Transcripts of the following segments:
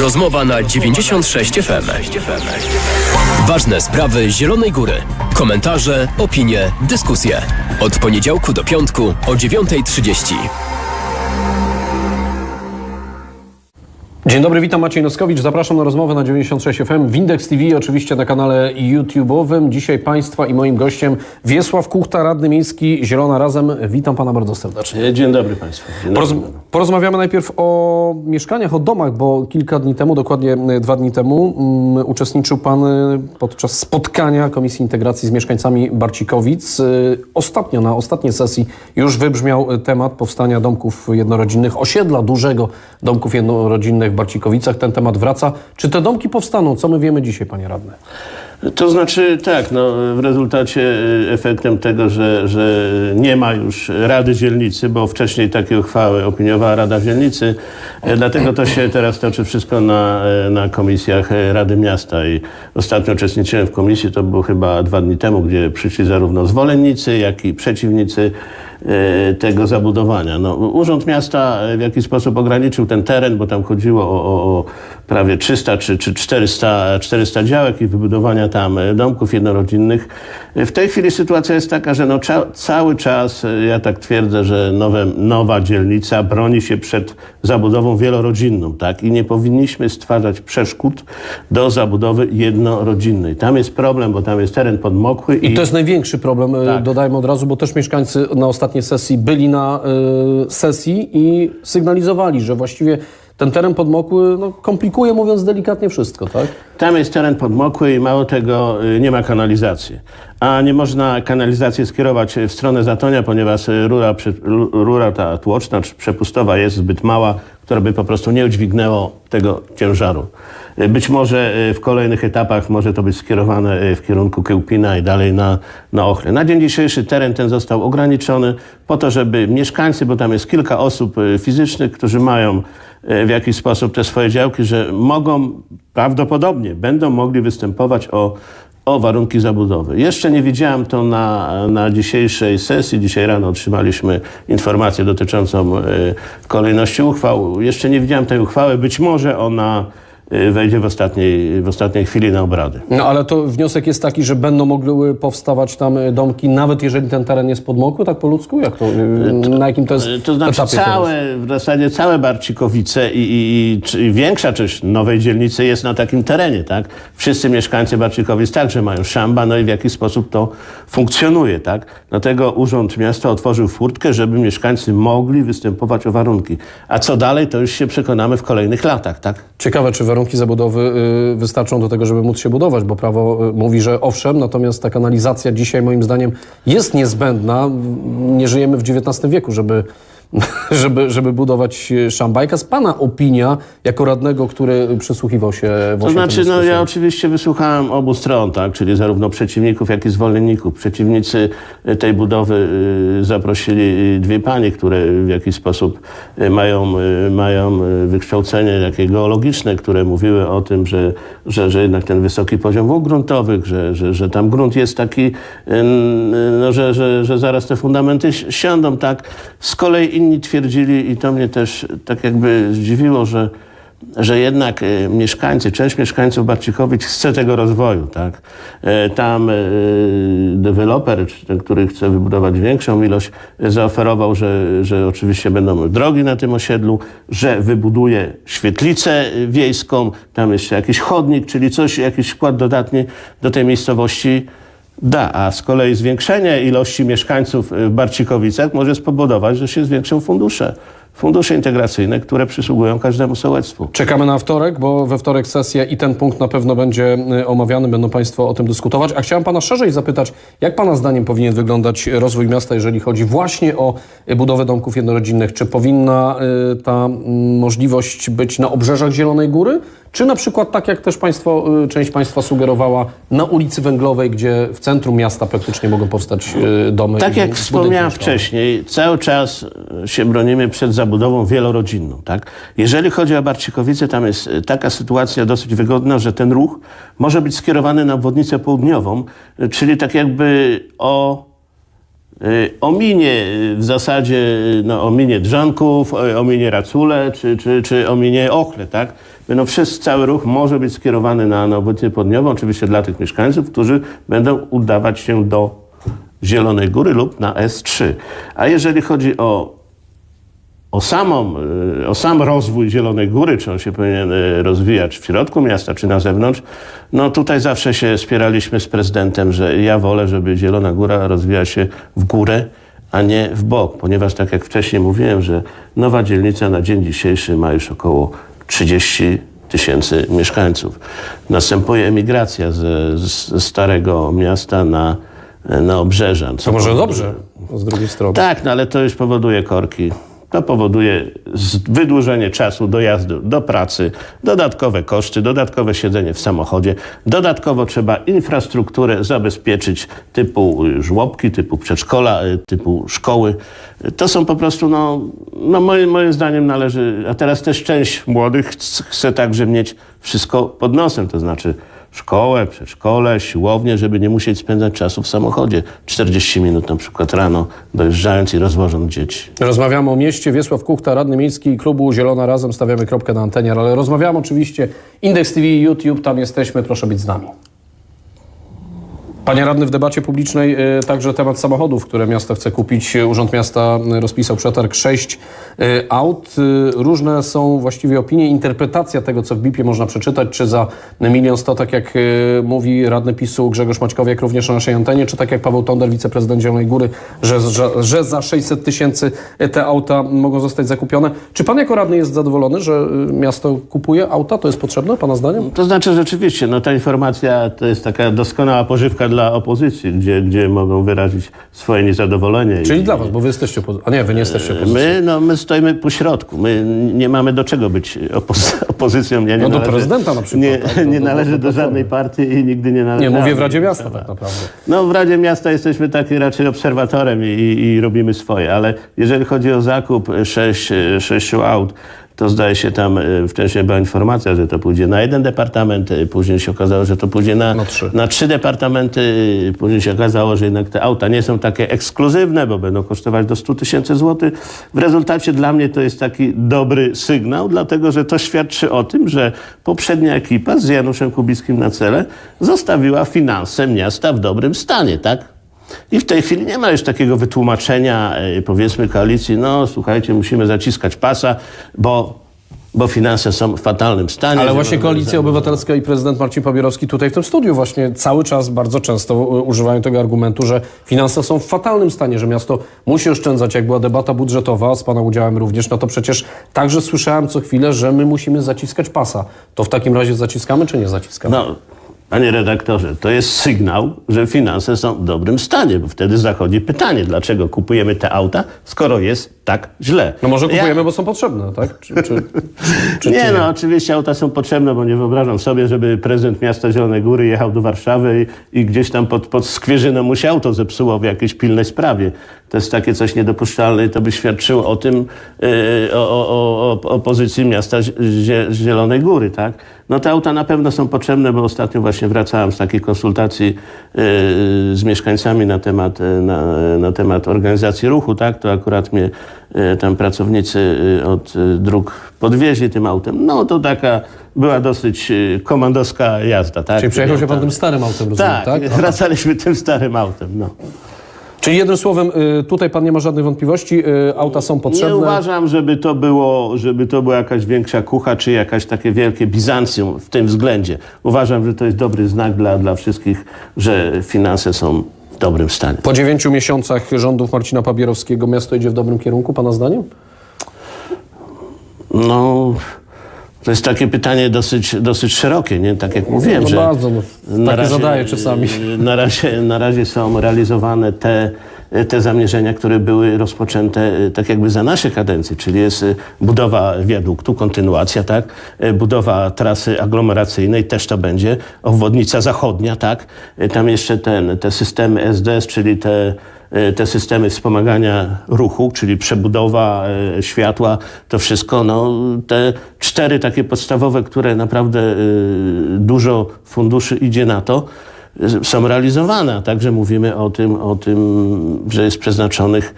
Rozmowa na 96 FM. Ważne sprawy Zielonej Góry. Komentarze, opinie, dyskusje. Od poniedziałku do piątku o 9.30. Dzień dobry, witam Maciej Noskowicz. Zapraszam na rozmowę na 96 FM w Index TV, oczywiście na kanale YouTube'owym. Dzisiaj Państwa i moim gościem Wiesław Kuchta, radny miejski Zielona Razem. Witam Pana bardzo serdecznie. Dzień dobry Państwu. Dzień dobry. Porozmawiamy najpierw o mieszkaniach, o domach, bo kilka dni temu, dokładnie e, dwa dni temu, mm, uczestniczył Pan e, podczas spotkania Komisji Integracji z mieszkańcami Barcikowic. E, Ostatnio, na ostatniej sesji już wybrzmiał temat powstania domków jednorodzinnych, osiedla dużego domków jednorodzinnych w Barcikowicach. Ten temat wraca. Czy te domki powstaną? Co my wiemy dzisiaj, Panie Radny? To znaczy tak, no, w rezultacie y, efektem tego, że, że nie ma już Rady Dzielnicy, bo wcześniej takie uchwały opiniowała Rada Dzielnicy, e, dlatego to się teraz toczy wszystko na, e, na komisjach Rady Miasta i ostatnio uczestniczyłem w komisji, to było chyba dwa dni temu, gdzie przyszli zarówno zwolennicy, jak i przeciwnicy tego zabudowania. No, Urząd Miasta w jakiś sposób ograniczył ten teren, bo tam chodziło o, o, o prawie 300 czy, czy 400, 400 działek i wybudowania tam e, domków jednorodzinnych. E, W tej chwili sytuacja jest taka, że no, cza, cały czas, e, ja tak twierdzę, że nowe, nowa dzielnica broni się przed zabudową wielorodzinną, tak? I nie powinniśmy stwarzać przeszkód do zabudowy jednorodzinnej. Tam jest problem, bo tam jest teren podmokły I to jest największy problem, Tak. dodajmy od razu, bo też mieszkańcy na ostatniej sesji byli na e, sesji i sygnalizowali, że właściwie ten teren podmokły no, komplikuje, mówiąc delikatnie, wszystko, tak? Tam jest teren podmokły i mało tego, y, nie ma kanalizacji. A nie można kanalizację skierować w stronę Zatonia, ponieważ y, rura, rura ta tłoczna czy przepustowa jest zbyt mała, która by po prostu nie udźwignęło tego ciężaru. Y, Być może w kolejnych etapach może to być skierowane w kierunku Kiełpina i dalej na, na Ochlę. Na dzień dzisiejszy teren ten został ograniczony po to, żeby mieszkańcy, bo tam jest kilka osób fizycznych, którzy mają w jakiś sposób te swoje działki, że mogą, prawdopodobnie będą mogli występować o, o warunki zabudowy. Jeszcze nie widziałem to na, na dzisiejszej sesji. Dzisiaj rano otrzymaliśmy informację dotyczącą e, kolejności uchwał. Jeszcze nie widziałem tej uchwały. Być może ona e, wejdzie w ostatniej, w ostatniej chwili na obrady. No ale to wniosek jest taki, że będą mogły powstawać tam e, domki, nawet jeżeli ten teren jest podmokły, tak po ludzku? Jak to, e, na jakim to jest To znaczy całe, w zasadzie całe Barcikowice i, i, i, i większa część nowej dzielnicy jest na takim terenie, tak? Wszyscy mieszkańcy Barcikowic także mają szamba, no i w jaki sposób to funkcjonuje, tak? Dlatego Urząd Miasta otworzył furtkę, żeby mieszkańcy mogli występować o warunki. A co dalej, to już się przekonamy w kolejnych latach, tak? Ciekawe, czy warunki zabudowy y, wystarczą do tego, żeby móc się budować, bo prawo y, mówi, że owszem, natomiast ta kanalizacja dzisiaj moim zdaniem jest niezbędna. Nie żyjemy w XIX wieku, żeby, żeby, żeby budować y, szambajka. Z Pana opinia, jako radnego, który przysłuchiwał się To właśnie znaczy, tym no ja oczywiście wysłuchałem obu stron, tak, czyli zarówno przeciwników, jak i zwolenników. Przeciwnicy e, tej budowy y, zaprosili dwie panie, które w jakiś sposób mają, mają wykształcenie takie geologiczne, które mówiły o tym, że, że, że jednak ten wysoki poziom wód gruntowych, że, że, że tam grunt jest taki, no, że, że, że zaraz te fundamenty si- siądą, tak. Z kolei inni twierdzili, i to mnie też tak jakby zdziwiło, że że jednak e, mieszkańcy, część mieszkańców Barcikowic chce tego rozwoju, tak? E, Tam e, deweloper, który chce wybudować większą ilość, zaoferował, że, że oczywiście będą drogi na tym osiedlu, że wybuduje świetlicę wiejską, tam jeszcze jakiś chodnik, czyli coś, jakiś wkład dodatni do tej miejscowości da, a z kolei zwiększenie ilości mieszkańców w Barcikowicach może spowodować, że się zwiększą fundusze. Fundusze integracyjne, które przysługują każdemu sołectwu. Czekamy na wtorek, bo we wtorek sesja i ten punkt na pewno będzie y, omawiany, będą Państwo o tym dyskutować. A chciałem Pana szerzej zapytać, jak Pana zdaniem powinien wyglądać rozwój miasta, jeżeli chodzi właśnie o y, budowę domków jednorodzinnych? Czy powinna y, ta mm, możliwość być na obrzeżach Zielonej Góry? Czy na przykład, tak jak też państwo, y, część Państwa sugerowała, na ulicy Węglowej, gdzie w centrum miasta praktycznie mogą powstać y, domy? Tak jak wspomniałem wcześniej, cały czas e, się bronimy przed zabudową wielorodzinną. Tak? Jeżeli chodzi o Barcikowice, tam jest taka sytuacja dosyć wygodna, że ten ruch może być skierowany na obwodnicę południową, czyli tak jakby o y, ominie y, w zasadzie y, no, ominie Drzonków, y, ominie Racule czy, czy, czy ominie Ochle, tak? Będą wszyscy, cały ruch może być skierowany na, na obwodnicę Podniową, oczywiście dla tych mieszkańców, którzy będą udawać się do Zielonej Góry lub na S3. A jeżeli chodzi o o, samą, y, o sam rozwój Zielonej Góry, czy on się powinien y, rozwijać w środku miasta, czy na zewnątrz, no tutaj zawsze się spieraliśmy z prezydentem, że ja wolę, żeby Zielona Góra rozwijała się w górę, a nie w bok, ponieważ tak jak wcześniej mówiłem, że nowa dzielnica na dzień dzisiejszy ma już około 30 tysięcy mieszkańców. Następuje emigracja ze, ze starego miasta na, na obrzeża. co To może powoduje- dobrze z drugiej strony. tak, no ale to już powoduje korki. To powoduje wydłużenie czasu dojazdu do pracy, dodatkowe koszty, dodatkowe siedzenie w samochodzie. Dodatkowo trzeba infrastrukturę zabezpieczyć typu y, żłobki, typu przedszkola, y, typu szkoły. To są po prostu, no, no moim, moim zdaniem należy, a teraz też część młodych chc- chce także mieć wszystko pod nosem, to znaczy szkołę, przedszkole, siłownię, żeby nie musieć spędzać czasu w samochodzie. 40 minut na przykład rano, dojeżdżając i rozwożąc dzieci. Rozmawiamy o mieście. Wiesław Kuchta, radny miejski klubu Zielona Razem. Stawiamy kropkę na antenie, ale rozmawiamy oczywiście Indeks TV, YouTube, tam jesteśmy. Proszę być z nami. Panie radny, w debacie publicznej y, także temat samochodów, które miasto chce kupić. Urząd Miasta y, rozpisał przetarg 6 y, aut. Różne są właściwie opinie, interpretacja tego, co w BIP-ie można przeczytać, czy za milion sto, tak jak mówi radny PiSu Grzegorz Maćkowiak również na naszej antenie, czy tak jak Paweł Tonder, wiceprezydent Zielonej Góry, że, że, że za 600 tysięcy te auta mogą zostać zakupione. Czy pan jako radny jest zadowolony, że miasto kupuje auta? To jest potrzebne, pana zdaniem? To znaczy rzeczywiście, no ta informacja to jest taka doskonała pożywka dla opozycji, gdzie, gdzie mogą wyrazić swoje niezadowolenie. Czyli I- dla was, bo wy jesteście opozy- A nie, wy nie jesteście opozycją. My, no, my stoimy po środku. My nie mamy do czego być opozy- opozycją. Ja nie No do należę- prezydenta na przykład, Nie, tak? Do- nie do- należę do do, żadnej partii i nigdy nie należę. Nie, mówię w Radzie Miasta tak naprawdę. No w Radzie Miasta jesteśmy taki raczej obserwatorem i, i, robimy swoje, ale jeżeli chodzi o zakup sześć, sześciu aut, to zdaje się tam, e, wcześniej była informacja, że to pójdzie na jeden departament, e, później się okazało, że to pójdzie na, Na trzy. na trzy departamenty, e, później się okazało, że jednak te auta nie są takie ekskluzywne, bo będą kosztować do 100 tysięcy złotych. W rezultacie dla mnie to jest taki dobry sygnał, dlatego że to świadczy o tym, że poprzednia ekipa z Januszem Kubickim na czele zostawiła finanse miasta w dobrym stanie, tak? I w tej chwili nie ma już takiego wytłumaczenia, e, powiedzmy, koalicji, no słuchajcie, musimy zaciskać pasa, bo, bo finanse są w fatalnym stanie. Ale właśnie Koalicja Obywatelska i prezydent Marcin Pobierowski tutaj w tym studiu właśnie cały czas bardzo często y, używają tego argumentu, że finanse są w fatalnym stanie, że miasto musi oszczędzać. Jak była debata budżetowa z Pana udziałem również, no to przecież także słyszałem co chwilę, że my musimy zaciskać pasa. To w takim razie zaciskamy czy nie zaciskamy? No, panie redaktorze, to jest sygnał, że finanse są w dobrym stanie, bo wtedy zachodzi pytanie, dlaczego kupujemy te auta, skoro jest tak źle. No może Ja- kupujemy, bo są potrzebne, tak? Czy, czy, czy, nie, no oczywiście auta są potrzebne, bo nie wyobrażam sobie, żeby prezydent miasta Zielonej Góry jechał do Warszawy i, i gdzieś tam pod, pod Skwierzyną mu się auto zepsuło w jakiejś pilnej sprawie. To jest takie coś niedopuszczalne i to by świadczyło o tym, yy, o, o, o, o pozycji miasta Zie- Zie- Zielonej Góry, tak? No te auta na pewno są potrzebne, bo ostatnio właśnie wracałem z takiej konsultacji yy, z mieszkańcami na temat, yy, na, na temat organizacji ruchu, tak? To akurat mnie yy, tam pracownicy yy, od yy, dróg podwieźli tym autem. No to taka była dosyć yy, komandowska jazda, tak? Czyli przejechał się pan tym starym autem, rozumiem, Tak, tak? Wracaliśmy tym starym autem, no. Czyli jednym słowem, y, tutaj pan nie ma żadnych wątpliwości, y, auta są potrzebne. Nie uważam, żeby to, było, żeby to była jakaś większa kucha, czy jakaś takie wielkie Bizancjum w tym względzie. Uważam, że to jest dobry znak dla, dla wszystkich, że finanse są w dobrym stanie. Po dziewięciu miesiącach rządów Marcina Papierowskiego miasto idzie w dobrym kierunku, pana zdaniem? No, to jest takie pytanie dosyć, dosyć szerokie, nie? Tak jak mówiłem, No że... bardzo, no, takie zadaję czasami. Na razie, na razie są realizowane te, te zamierzenia, które były rozpoczęte e, tak jakby za naszej kadencji, czyli jest e, budowa wiaduktu, kontynuacja, tak? Budowa trasy aglomeracyjnej, też to będzie. Obwodnica zachodnia, tak? Tam jeszcze ten, te systemy SDS, czyli te te systemy wspomagania ruchu, czyli przebudowa światła, to wszystko, no, te cztery takie podstawowe, które naprawdę dużo funduszy idzie na to. Y, są realizowane. Także mówimy o tym, o tym że jest przeznaczonych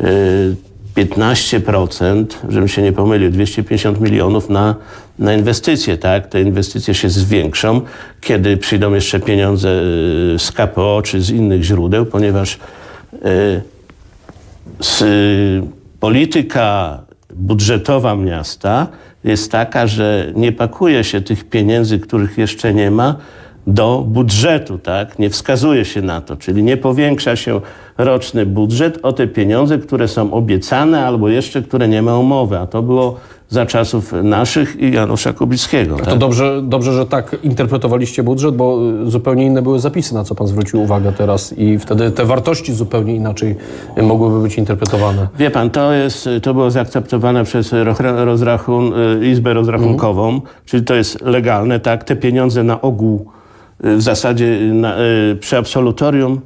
y, 15%, żebym się nie pomylił, 250 milionów na, na inwestycje, tak? Te inwestycje się zwiększą, kiedy przyjdą jeszcze pieniądze y, z KPO czy z innych źródeł, ponieważ y, s- y, polityka budżetowa miasta jest taka, że nie pakuje się tych pieniędzy, których jeszcze nie ma, do budżetu, tak? Nie wskazuje się na to, czyli nie powiększa się roczny budżet o te pieniądze, które są obiecane albo jeszcze, które nie ma umowy, a to było za czasów naszych i Janusza Kubickiego. To Tak? dobrze, dobrze, że tak interpretowaliście budżet, bo y, zupełnie inne były zapisy, na co pan zwrócił uwagę teraz i wtedy te wartości zupełnie inaczej y, mogłyby być interpretowane. Wie pan, to, jest, to było zaakceptowane przez rozrachun, y, Izbę Rozrachunkową, czyli to jest legalne, tak? Te pieniądze na ogół y, w zasadzie na, y, przy absolutorium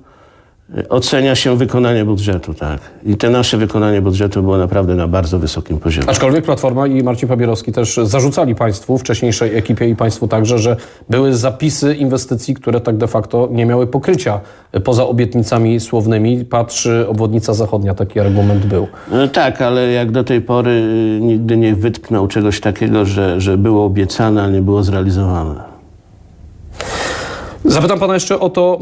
y, ocenia się wykonanie budżetu, tak? I te nasze wykonanie budżetu było naprawdę na bardzo wysokim poziomie. Aczkolwiek Platforma i Marcin Papierowski też zarzucali państwu, wcześniejszej ekipie i państwu także, że były zapisy inwestycji, które tak de facto nie miały pokrycia poza obietnicami słownymi. Patrz, obwodnica zachodnia, taki argument był. No tak, ale jak do tej pory nigdy nie wytknął czegoś takiego, że, że było obiecane, a nie było zrealizowane. Zapytam pana jeszcze o to,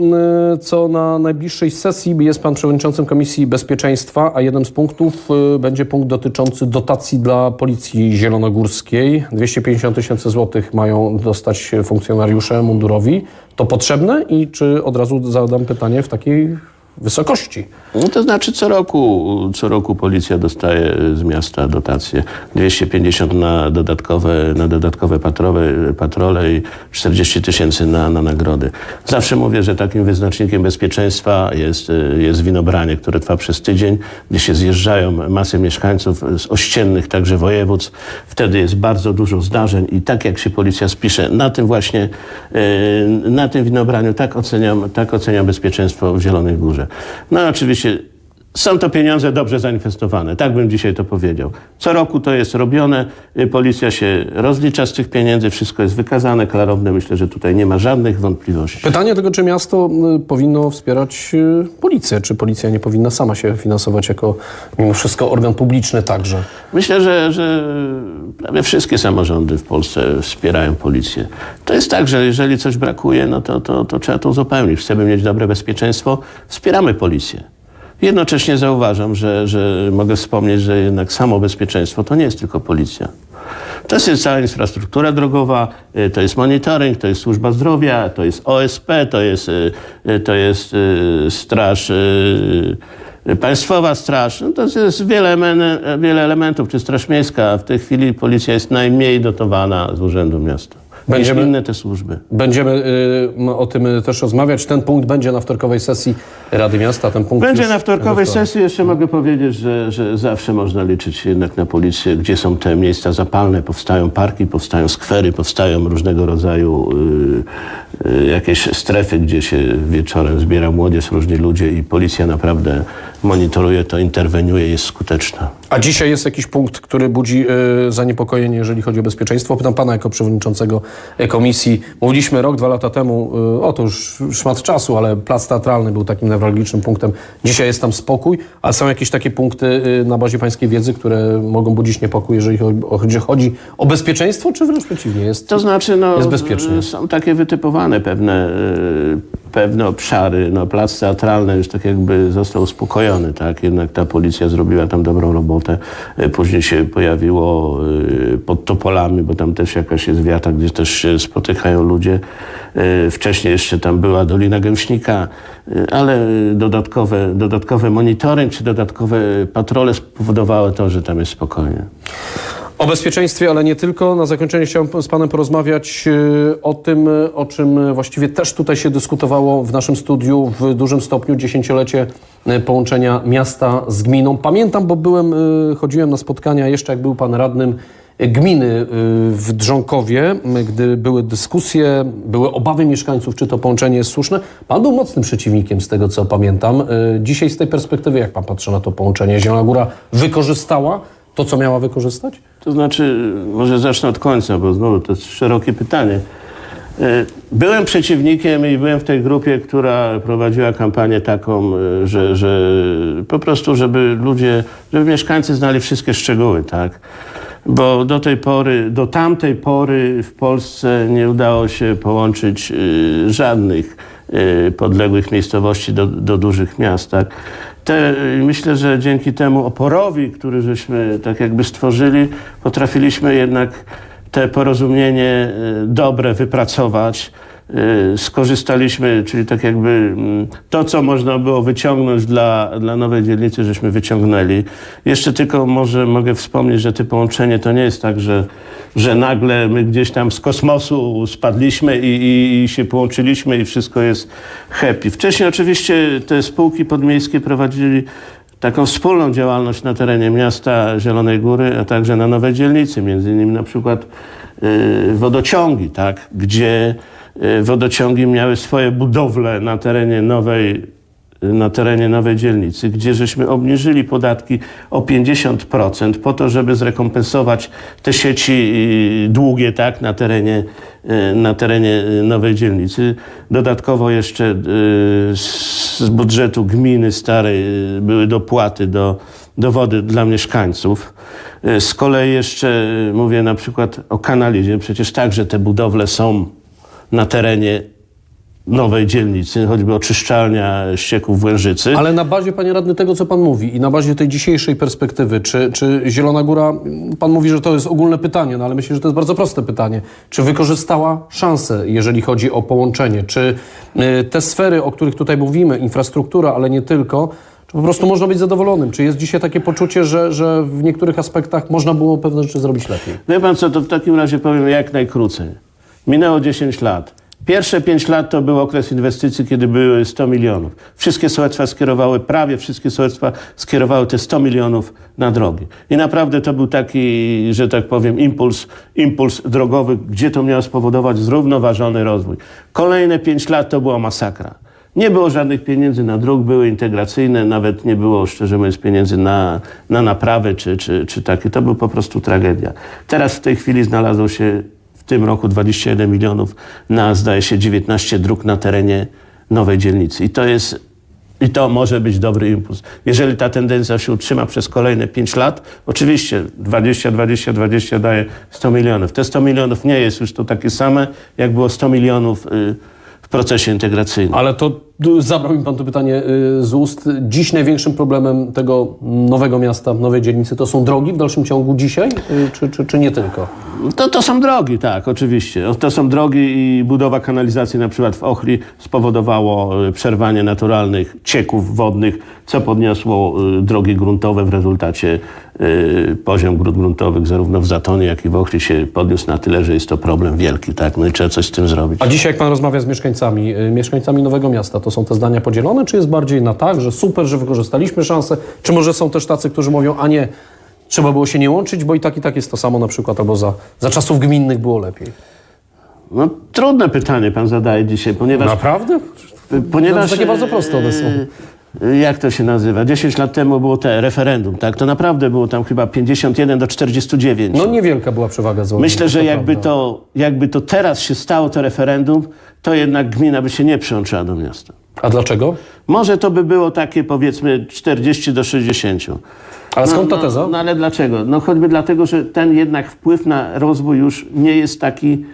y, co na najbliższej sesji jest pan przewodniczącym Komisji Bezpieczeństwa, a jednym z punktów y, będzie punkt dotyczący dotacji dla Policji Zielonogórskiej. 250 tysięcy złotych mają dostać funkcjonariusze mundurowi. To potrzebne i czy od razu zadam pytanie w takiej wysokości? No to znaczy co roku, co roku policja dostaje z miasta dotacje 250 na dodatkowe, na dodatkowe patrowe, patrole i 40 tysięcy na, na nagrody. Zawsze mówię, że takim wyznacznikiem bezpieczeństwa jest, jest winobranie, które trwa przez tydzień, gdzie się zjeżdżają masy mieszkańców z ościennych także województw. Wtedy jest bardzo dużo zdarzeń i tak jak się policja spisze na tym właśnie, y, na tym winobraniu, tak oceniam, tak oceniam bezpieczeństwo w Zielonej Górze. No oczywiście są to pieniądze dobrze zainwestowane, tak bym dzisiaj to powiedział. Co roku to jest robione, y, policja się rozlicza z tych pieniędzy, wszystko jest wykazane, klarowne. Myślę, że tutaj nie ma żadnych wątpliwości. Pytanie tego, czy miasto y, powinno wspierać y, policję, czy policja nie powinna sama się finansować jako mimo wszystko organ publiczny także. Myślę, że, że prawie wszystkie samorządy w Polsce wspierają policję. To jest tak, że jeżeli coś brakuje, no to, to, to trzeba to uzupełnić. Chcemy mieć dobre bezpieczeństwo, wspieramy policję. Jednocześnie zauważam, że, że mogę wspomnieć, że jednak samo bezpieczeństwo to nie jest tylko policja. To jest cała infrastruktura drogowa, y, to jest monitoring, to jest służba zdrowia, to jest OSP, to jest, y, y, to jest straż, państwowa straż. No to jest wiele, wiele elementów, czy straż miejska. W tej chwili policja jest najmniej dotowana z urzędu miasta. Będziemy- inne te służby. Będziemy y, o tym y, też rozmawiać. Ten punkt będzie na wtorkowej sesji Rady Miasta. Ten punkt Będzie na wtorkowej sesji. Jeszcze mogę powiedzieć, że, że zawsze można liczyć jednak na policję, gdzie są te miejsca zapalne. Powstają parki, powstają skwery, powstają różnego rodzaju y, y, jakieś strefy, gdzie się wieczorem zbiera młodzież, różni ludzie i policja naprawdę monitoruje to, interweniuje, jest skuteczna. A dzisiaj jest jakiś punkt, który budzi y, zaniepokojenie, jeżeli chodzi o bezpieczeństwo. Pytam pana jako przewodniczącego komisji. Mówiliśmy rok, dwa lata temu, y, o to już szmat czasu, ale plac teatralny był takim newralgicznym punktem. Dzisiaj jest tam spokój, ale są jakieś takie punkty y, na bazie pańskiej wiedzy, które mogą budzić niepokój, jeżeli chodzi o, chodzi- chodzi o bezpieczeństwo, czy wręcz przeciwnie? Jest, To znaczy, no, Jest bezpiecznie. są takie wytypowane pewne, y, pewne obszary. No, plac teatralny już tak jakby został uspokojony, tak? Jednak ta policja zrobiła tam dobrą robotę. Y, Później się pojawiło y, pod Topolami, bo tam też jakaś jest wiata, gdzie też się spotykają ludzie. Y, Wcześniej jeszcze tam była Dolina Gęśnika, ale dodatkowe, dodatkowe monitoring czy dodatkowe patrole spowodowały to, że tam jest spokojnie. O bezpieczeństwie, ale nie tylko. Na zakończenie chciałem z Panem porozmawiać y, o tym, y, o czym y, właściwie też tutaj się dyskutowało w naszym studiu w dużym stopniu dziesięciolecie połączenia miasta z gminą. Pamiętam, bo byłem, chodziłem na spotkania jeszcze jak był Pan radnym gminy w Drząkowie, gdy były dyskusje, były obawy mieszkańców, czy to połączenie jest słuszne. Pan był mocnym przeciwnikiem z tego, co pamiętam. Dzisiaj z tej perspektywy, jak Pan patrzy na to połączenie, Zielona Góra wykorzystała to, co miała wykorzystać? To znaczy, może zacznę od końca, bo znowu to jest szerokie pytanie. E, Byłem przeciwnikiem i byłem w tej grupie, która prowadziła kampanię taką, e, że, że po prostu, żeby ludzie, żeby mieszkańcy znali wszystkie szczegóły, tak? Bo do tej pory, do tamtej pory w Polsce nie udało się połączyć e, żadnych podległych miejscowości do, do dużych miast, tak? Te, myślę, że dzięki temu oporowi, który żeśmy tak jakby stworzyli, potrafiliśmy jednak te porozumienie y, dobre wypracować. Y, Skorzystaliśmy, czyli tak jakby mm, to, co można było wyciągnąć dla, dla nowej dzielnicy, żeśmy wyciągnęli. Jeszcze tylko może mogę wspomnieć, że to połączenie to nie jest tak, że, że nagle my gdzieś tam z kosmosu spadliśmy i, i, i się połączyliśmy i wszystko jest happy. Wcześniej oczywiście te spółki podmiejskie prowadzili taką wspólną działalność na terenie miasta Zielonej Góry, a także na nowej dzielnicy, między innymi na przykład y, wodociągi, tak, gdzie wodociągi miały swoje budowle na terenie nowej na terenie nowej dzielnicy, gdzie żeśmy obniżyli podatki o 50% po to, żeby zrekompensować te sieci y, długie tak, na, terenie, y, na terenie y, nowej dzielnicy. Dodatkowo jeszcze y, z budżetu gminy starej y, były dopłaty do, do wody dla mieszkańców. Y, Z kolei jeszcze y, mówię na przykład o kanalizie. Przecież także te budowle są na terenie nowej dzielnicy, choćby oczyszczalnia ścieków w Łężycy. Ale na bazie, panie radny, tego, co pan mówi i na bazie tej dzisiejszej perspektywy, czy, czy Zielona Góra, pan mówi, że to jest ogólne pytanie, no ale myślę, że to jest bardzo proste pytanie. Czy wykorzystała szansę, jeżeli chodzi o połączenie? Czy y, te sfery, o których tutaj mówimy, infrastruktura, ale nie tylko, czy po prostu można być zadowolonym? Czy jest dzisiaj takie poczucie, że, że w niektórych aspektach można było pewne rzeczy zrobić lepiej? Wie pan co, to w takim razie powiem jak najkrócej. Minęło 10 lat. Pierwsze 5 lat to był okres inwestycji, kiedy były 100 milionów. Wszystkie sołectwa skierowały, prawie wszystkie sołectwa skierowały te 100 milionów na drogi. I naprawdę to był taki, że tak powiem, impuls, impuls drogowy, gdzie to miało spowodować zrównoważony rozwój. Kolejne 5 lat to była masakra. Nie było żadnych pieniędzy na dróg, były integracyjne, nawet nie było, szczerze mówiąc, pieniędzy na, na naprawy czy, czy, czy takie. To był po prostu tragedia. Teraz w tej chwili znalazło się w tym roku 21 milionów na, zdaje się, 19 dróg na terenie nowej dzielnicy. I to jest, i to może być dobry impuls. Jeżeli ta tendencja się utrzyma przez kolejne 5 lat, oczywiście 20, 20, 20 daje 100 milionów. Te 100 milionów nie jest już to takie same, jak było 100 milionów y, w procesie integracyjnym. Ale to d- zabrał mi pan to pytanie y, z ust. Dziś największym problemem tego nowego miasta, nowej dzielnicy to są drogi w dalszym ciągu dzisiaj, y, czy, czy, czy nie tylko? To, to są drogi, tak, oczywiście. To są drogi i budowa kanalizacji na przykład w Ochli spowodowało y, przerwanie naturalnych cieków wodnych, co podniosło y, drogi gruntowe. W rezultacie y, poziom grunt gruntowych zarówno w Zatonie, jak i w Ochli się podniósł na tyle, że jest to problem wielki, tak? No i trzeba coś z tym zrobić. A dzisiaj jak pan rozmawia z mieszkańcami, mieszkańcami Nowego Miasta, to są te zdania podzielone, czy jest bardziej na tak, że super, że wykorzystaliśmy szansę, czy może są też tacy, którzy mówią, a nie, trzeba było się nie łączyć, bo i tak i tak jest to samo na przykład, albo za, za czasów gminnych było lepiej. No, trudne pytanie pan zadaje dzisiaj, ponieważ... Naprawdę? Ponieważ, No, takie bardzo proste one są. e, Jak to się nazywa? 10 lat temu było te referendum, tak? To naprawdę było tam chyba 51 do 49. No niewielka była przewaga złota. Myślę, że jakby prawda. to, jakby to teraz się stało, to referendum, to jednak gmina by się nie przyłączyła do miasta. A dlaczego? Może to by było takie powiedzmy 40 do 60. A skąd ta teza? No, no ale dlaczego? No choćby dlatego, że ten jednak wpływ na rozwój już nie jest taki,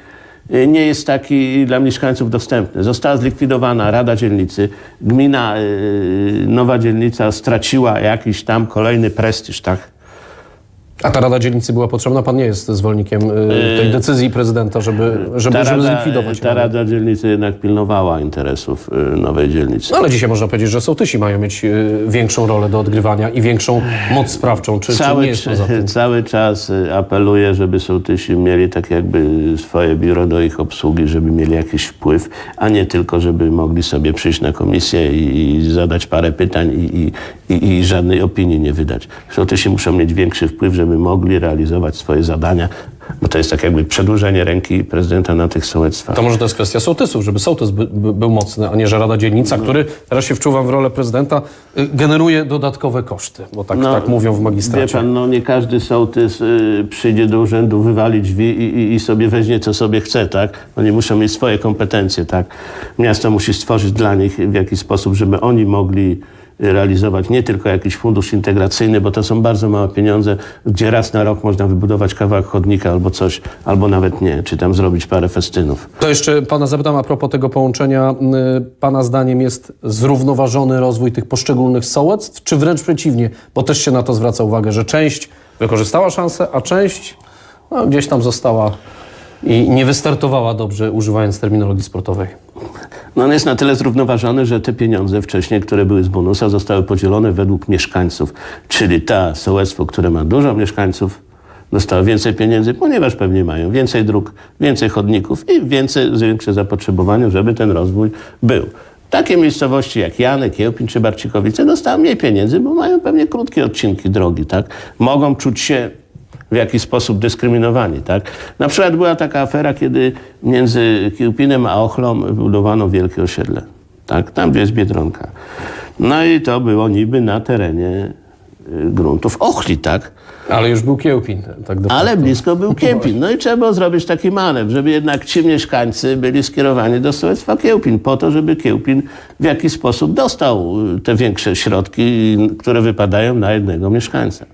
y, nie jest taki dla mieszkańców dostępny. Została zlikwidowana Rada Dzielnicy. Gmina, y, Nowa Dzielnica straciła jakiś tam kolejny prestiż, tak? A ta Rada Dzielnicy była potrzebna? Pan nie jest zwolennikiem y, tej decyzji prezydenta, żeby, żeby, Ta żeby rada, zlikwidować. ta. Rada Dzielnicy jednak pilnowała interesów y, Nowej Dzielnicy. No ale dzisiaj można powiedzieć, że sołtysi mają mieć y, większą rolę do odgrywania i większą moc sprawczą. Czy, czy Cały, nie jest tym? cały czas y, apeluję, żeby sołtysi mieli tak jakby swoje biuro do ich obsługi, żeby mieli jakiś wpływ, a nie tylko, żeby mogli sobie przyjść na komisję i, i zadać parę pytań i, i, i, i żadnej opinii nie wydać. Sołtysi muszą mieć większy wpływ, żeby mogli realizować swoje zadania Bo to jest tak jakby przedłużenie ręki prezydenta na tych sołectwach. To może to jest kwestia sołtysów, żeby sołtys by, by, był mocny, a nie że Rada Dzielnica, który, teraz się wczuwam w rolę prezydenta, y, generuje dodatkowe koszty, bo tak, tak mówią w Wie magistracie. pan, no nie każdy sołtys y, przyjdzie do urzędu, wywali drzwi i, i, i sobie weźmie, co sobie chce, tak? Oni muszą mieć swoje kompetencje, tak? Miasto musi stworzyć dla nich w jakiś sposób, żeby oni mogli realizować nie tylko jakiś fundusz integracyjny, bo to są bardzo małe pieniądze, gdzie raz na rok można wybudować kawałek chodnika albo coś, albo nawet nie, czy tam zrobić parę festynów. To jeszcze pana zapytam a propos tego połączenia. y, Pana zdaniem jest zrównoważony rozwój tych poszczególnych sołectw, czy wręcz przeciwnie? Bo też się na to zwraca uwagę, że część wykorzystała szansę, a część no, gdzieś tam została i nie wystartowała dobrze, używając terminologii sportowej. No on jest na tyle zrównoważony, że te pieniądze wcześniej, które były z bonusa, zostały podzielone według mieszkańców. Czyli ta sołectwo, które ma dużo mieszkańców, dostało więcej pieniędzy, ponieważ pewnie mają więcej dróg, więcej chodników i więcej, większe zapotrzebowanie, żeby ten rozwój był. Takie miejscowości jak Janek, Kiełpin czy Barcikowice dostały mniej pieniędzy, bo mają pewnie krótkie odcinki drogi, tak? Mogą czuć się w jakiś sposób dyskryminowani, tak? Na przykład była taka afera, kiedy między Kiełpinem a Ochlą budowano wielkie osiedle, tak? Tam, gdzie jest Biedronka. No i to było niby na terenie y, gruntów Ochli, tak? Ale już był Kiełpin. Tak Ale blisko był Kiełpin. No i trzeba było zrobić taki manewr, żeby jednak ci mieszkańcy byli skierowani do sołectwa Kiełpin, po to, żeby Kiełpin w jakiś sposób dostał y, te większe środki, które wypadają na jednego mieszkańca.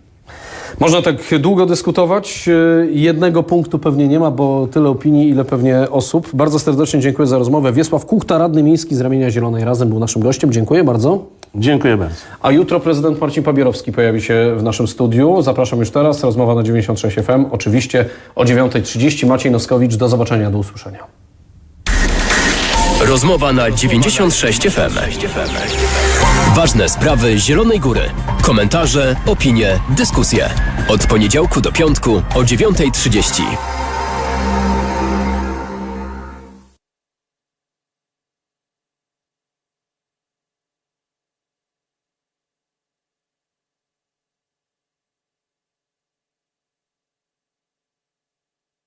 Można tak długo dyskutować. Yy, Jednego punktu pewnie nie ma, bo tyle opinii, ile pewnie osób. Bardzo serdecznie dziękuję za rozmowę. Wiesław Kuchta, radny miejski z ramienia Zielonej Razem był naszym gościem. Dziękuję bardzo. Dziękuję bardzo. A jutro prezydent Marcin Pabierowski pojawi się w naszym studiu. Zapraszam już teraz. Rozmowa na 96 FM. Oczywiście o 9.30. Maciej Noskowicz. Do zobaczenia, do usłyszenia. Rozmowa na 96 FM. Ważne sprawy Zielonej Góry. Komentarze, opinie, dyskusje. Od poniedziałku do piątku o 9.30.